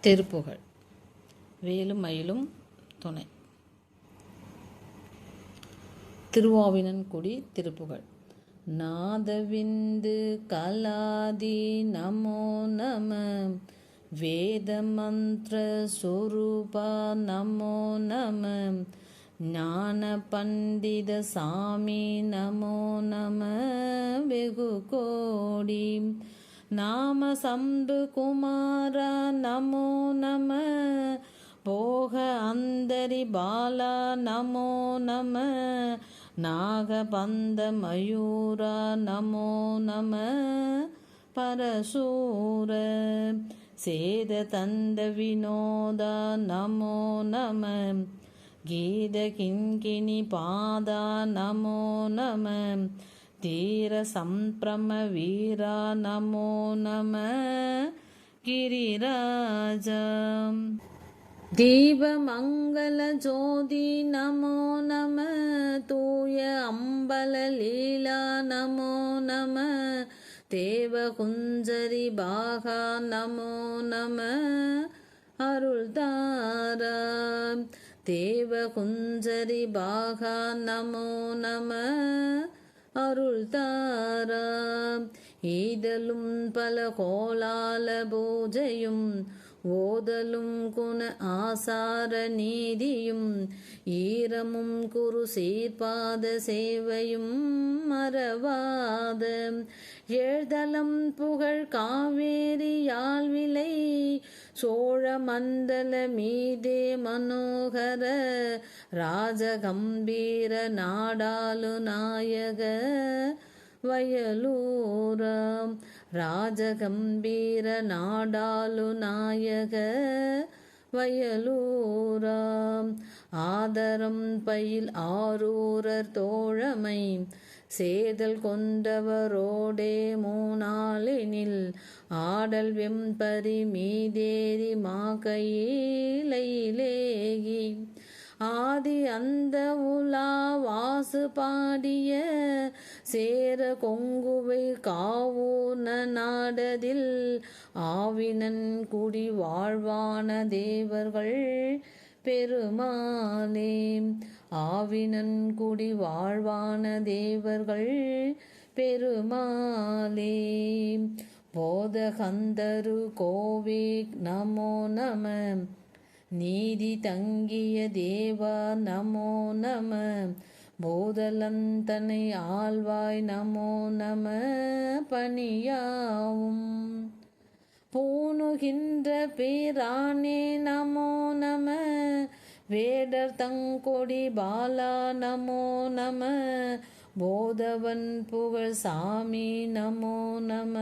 திருப்புகழ் வேலும் மயிலும் துணை. திருவாவினன்குடி திருப்புகழ் நாதவிந்து கலாதி நமோ நம. வேத மந்திர சொரூபா நமோ நம. ஞான பண்டித சாமி நமோ நம. வெகு கோடி. நாம சம்பு குமாரா நமோ நம. போக அந்தரி பாலா நமோ நம. நாகபந்த மயூரா நமோ நம. பரசூர சேத தந்த வினோதா நமோ நம. கீத கிண்கிணி பாதா நமோ நம. தீர சம்பிரம வீரா நமோ நம கிரிராஜா தீபமங்கள ஜோதி நமோ நம தூய அம்பல லீலா நமோ நம தேவகுஞ்சரி பாகா நமோ நம அருள் தாரா. தேவகுஞ்சரி பாகா நமோ நம அருள் தாராம் ஈதலும் பல கோலால பூஜையும் ஓதலும் குண ஆசார நீதியும் ஈரமும் குரு சீர்பாத சேவையும் மறவாத. எழுதலம் புகழ் காவேரி யாழ்விலை சோழமண்டல மீதே மனோகர ராஜகம்பீர நாடாளு நாயக வயலூரம் ராஜகம்பீர நாடாளு நாயக வயலூராம். ஆதரம் பயில் ஆரூரர் தோழமை சேதல் கொண்டவரோடே மூணாளினில் ஆடல் வெம்பரி மீதேறி மாகையிலேகி ஆதி அந்த உலா வாசு பாடிய சேர கொங்குவை காவூன நாடதில் ஆவினன் குடி வாழ்வான தேவர்கள் பெருமானே. ஆவினன் குடி வாழ்வான தேவர்கள் பெருமாளே. போதகந்தரு கோவே நமோ நம. நீதி தங்கிய தேவா நமோ நம. போதலந்தனை ஆழ்வாய் நமோ நம பணியாவும். பூணுகின்ற பேரானே நமோ நம. வேடர் தங்கொடி பாலா நமோ நம. போதவன் புகழ் சாமி நமோ நம.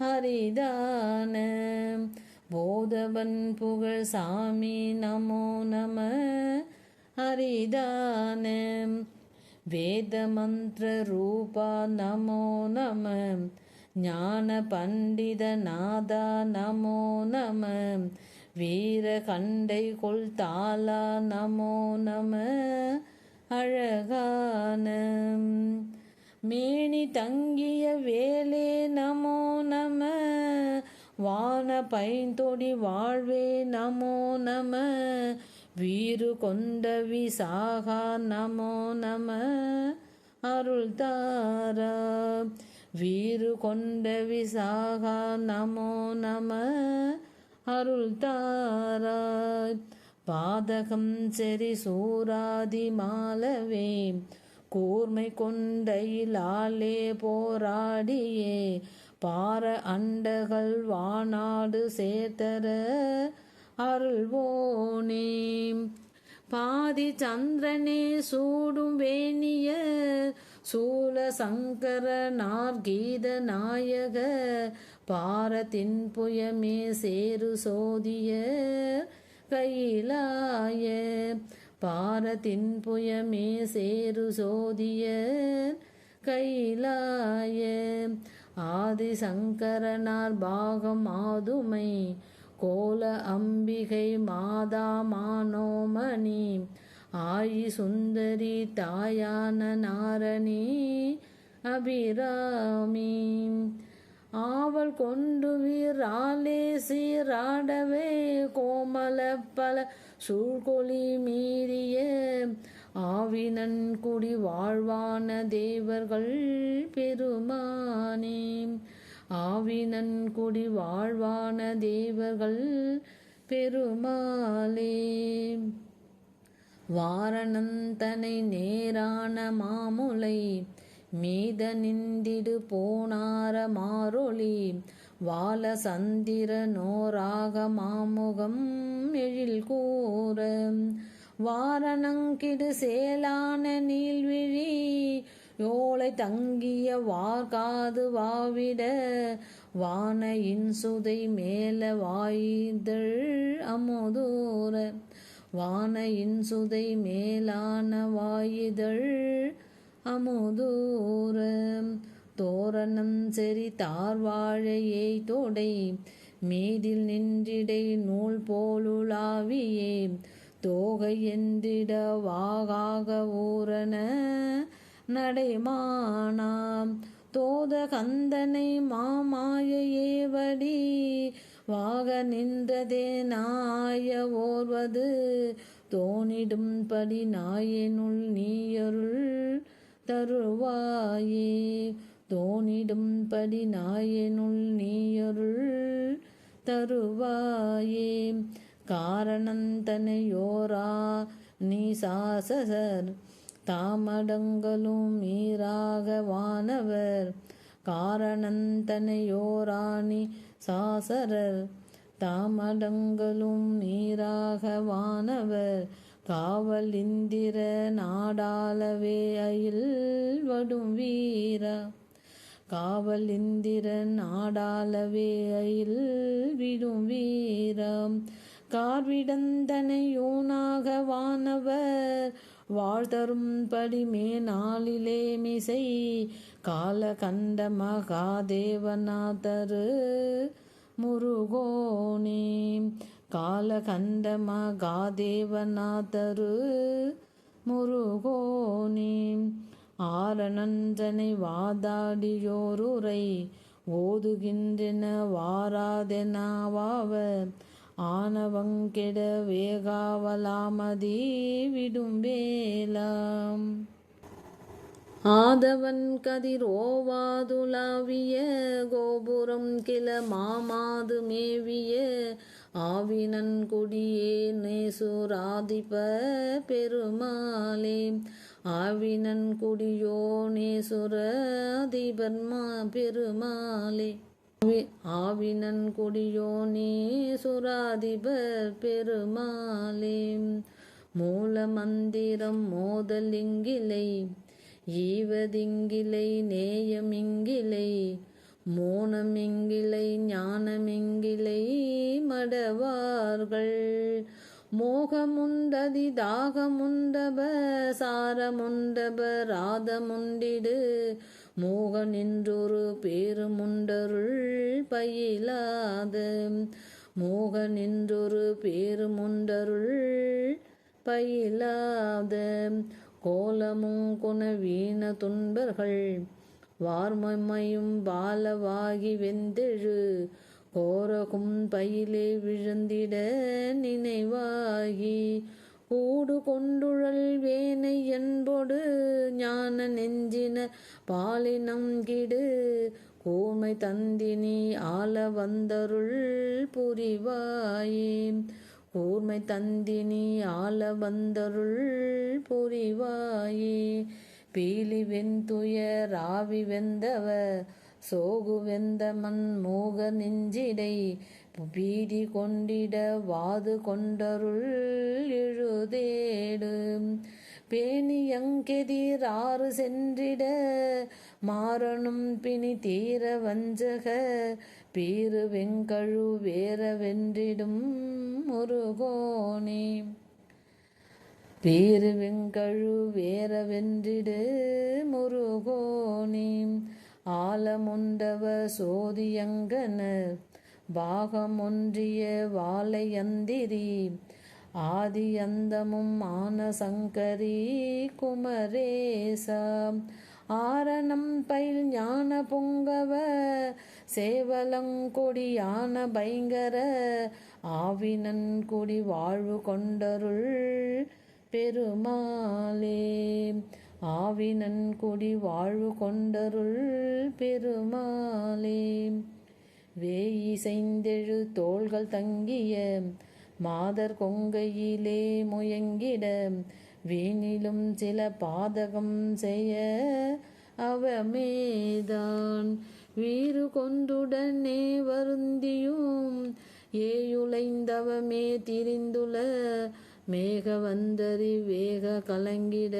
ஹரிதான. போதவன் புகழ் சாமி நமோ நம. ஹரிதான. வேத மந்திர ரூபா நமோ நம. ஞான பண்டித நாதா நமோ நம. வீர கண்டை கொள் தாலா நமோ நம அழகான. மேனி தங்கிய வேலே நமோ நம. வான பைந்தொடி வாழ்வே நமோ நம. வீறு கொண்ட விசாகா நமோ நம. அருள் தாரா. வீறு கொண்ட விசாகா நமோ நம. அருள் தாராய் பாதகம் செறி சூராதி மாலவே கூர்மை கொண்டையிலாலே போராடியே பார அண்டகள் வானாடு சேத்தர அருள்வோனே. பாதி சந்திரனே சூடும் வேணிய சூல சங்கர நார்கீத நாயக பாரத்தின் புயமே சேரு சோதிய கையிலாய பாரத்தின் புயமே சேரு சோதிய கையிலாய ஆதிசங்கரனார் பாகம் ஆதுமை கோல அம்பிகை மாதா மானோமணி ஆயி சுந்தரி தாயான நாரணி அபிராமி. ஆவல் கொண்டு வீராலே சீராடவே கோமல பல சூழ்கொலி மீறிய. ஆவினன் குடி வாழ்வான தேவர்கள் பெருமானே. ஆவினன் குடி வாழ்வான தேவர்கள் பெருமாளே. வாரணந்தனை நேரான மாமுலை மீத நிந்திடு போனார மாரொளி வால சந்திர நோராக மாமுகம் எழில் கூற வாரணங்கிடு சேலான நீள்விழி யோலை தங்கிய வார்காது வாவிட. வான இன்சுதை மேல வாயிதழ் அமுதூர வான இன்சுதை மேலான வாயிதழ் அமுதூரம். தோரணம் செறி தார்வாழையை தொடை. மீதில் நின்றிடை நூல் போலுலாவியே தோகை என்றிட வாகாக ஊரன நடைமானாம். தோத கந்தனை மாமாயேவடி வாக நின்றதே நாய ஓர்வது. தோணிடும்படி நாயனுள் நீயருள் தருவாயே. தோணிடும்படி நாயனுள் நீயருள் தருவாயே. காரணந்தனையோரா நீ சாசசர் தாமடங்களும் மீறாக வானவர். காரணந்தனையோராணி சாசரர். தாமடங்களும் நீராக வானவர். காவல் இந்திர நாடாளவே அயில் வடும் வீரா. காவல் இந்திரன் ஆடாளவே அயில் விடும் வீரம் கார்விடந்தனையோனாக வானவர் வாழ்தரும்படி மே நாளிலே மிசை. கால கண்ட மகாதேவநாதரு முருகோனே. கால மகாதேவநாதரு முருகோனே. ஆரநந்தனை வாதாடியோருரை ஓதுகின்றன வாராதெனாவாவர் ஆனவங்கெட வேகாவலாமதே விடும் வேலாம் ஆதவன் கதிர் ஓவாதுலாவிய கோபுரம் கிள மாமாது மேவிய ஆவினன்குடியே நேசுராதிப பெருமாளே. ஆவினன்குடியோ நேசுராதிபர்மா பெருமாளே. ஆவினன் கொடியோனே சுராதிபர் பெருமாளே. மூல மந்திரம் மோதலிங்கிலை ஈவதிங்கிலை நேயமிங்கிலை மோனமிங்கிலை ஞானமிங்கிலை மடவார்கள். மோகமுண்டதி தாகமுண்டப சாரமுண்டப ராதமுண்டிடு. மோக நின்றொரு பேருமுண்டருள் பயிலாது. மோக நின்றொரு பேருமுண்டருள் பயிலாது. கோலமும் குணவீன துன்பர்கள் வார்மையும் பாலவாகி வெந்தெழு. கோரகும் பயிலே விழுந்திட நினைவாகி. கூடு கொண்டுழல் வேனை என்பொடு ஞான நெஞ்சின பாலினம் கிடு கூமை தந்தினி ஆள வந்தருள் புரிவாயே. கூர்மை தந்தினி ஆள வந்தருள் புரிவாயே. பீலி வெந்துய ராவி வெந்தவ சோகு வெந்த மண் மோக நெஞ்சிடை பீதி கொண்டிட வாது கொண்டருள் எழுதேடு பேணியங்கெதிராறு சென்றிட மாறனும் பிணி தீர வஞ்சக பீறு வெங்கழு வேற வென்றிடும் முருகோனே. பேரு வெங்கழு வேறவென்றிடு முருகோனே. ஆலமுண்டவ சோதியங்கன பாகமொன்றிய வாழையந்திரி. ஆதி அந்தமும் ஆன சங்கரி குமரேச. ஆரணம் பயில் ஞான பொங்கவ சேவலங்கொடியான பயங்கர ஆவினன் கொடி வாழ்வு கொண்டருள் பெருமாளே ஆவினன் குடி வாழ்வு கொண்டருள் பெருமாளே. வேயி செய்தெழு தோள்கள் தங்கிய மாதர் கொங்கையிலே முயங்கிட வீணிலும் சில பாதகம் செய்ய அவமேதான். வீறு கொண்டுடனே வருந்தியும் ஏயுலைந்தவமே திரிந்துள மேகவந்தரி வேக கலங்கிட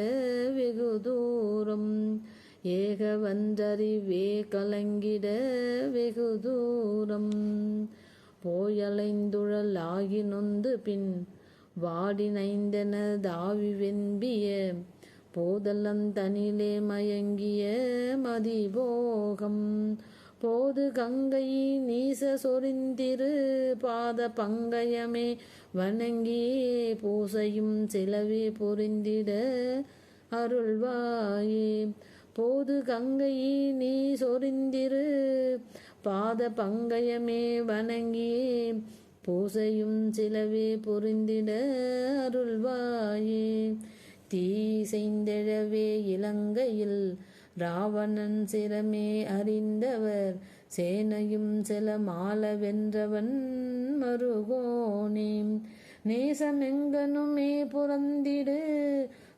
வெகு தூரம். ஏக வந்தரி வே கலங்கிட வெகு தூரம். போயலைந்துழல் ஆகி நொந்து பின் வாடி நைந்தன தாவி வெம்பிய போதலம் தனிலே மயங்கிய மதிபோகம். போது கங்கை நீச சொரிந்திரு பாத பங்கயமே வணங்கியே பூசையும் சிலவே பொருந்திட அருள்வாயே. போது கங்கையே நீ சொரிந்திரு பாத பங்கயமே வணங்கியே. பூசையும் சிலவே பொருந்திட அருள்வாயே. தீ செய்தழவே இலங்கையில் ராவணன் சிரமே அறிந்தவர் சேனையும் செல மால வென்றவன் மருகோனே. நேசமெங்கனுமே புறந்திடு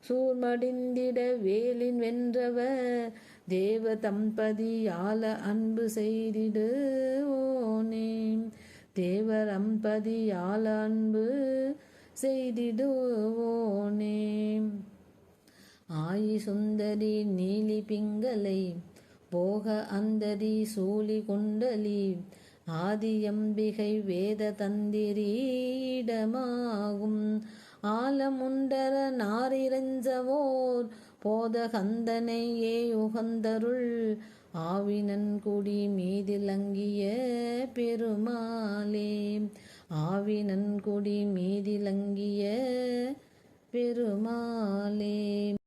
சூர்மடிந்திட வேலின் வென்றவர் தேவ தம்பதியால அன்பு செய்திடு ஓனே. தேவர் அம்பதியால அன்பு செய்திடுவோனே ஆயி சுந்தரி நீலி பிங்களை போக அந்ததி சூலி குண்டலி ஆதியம்பிகை வேத தந்திரீடமாகும். ஆலமுண்டர நாரிரஞ்சவோர் போதகந்தனையே உகந்தருள் ஆவினன்குடி மீதிலங்கிய பெருமாளே. ஆவினன்குடி மீதிலங்கிய பெருமாளே.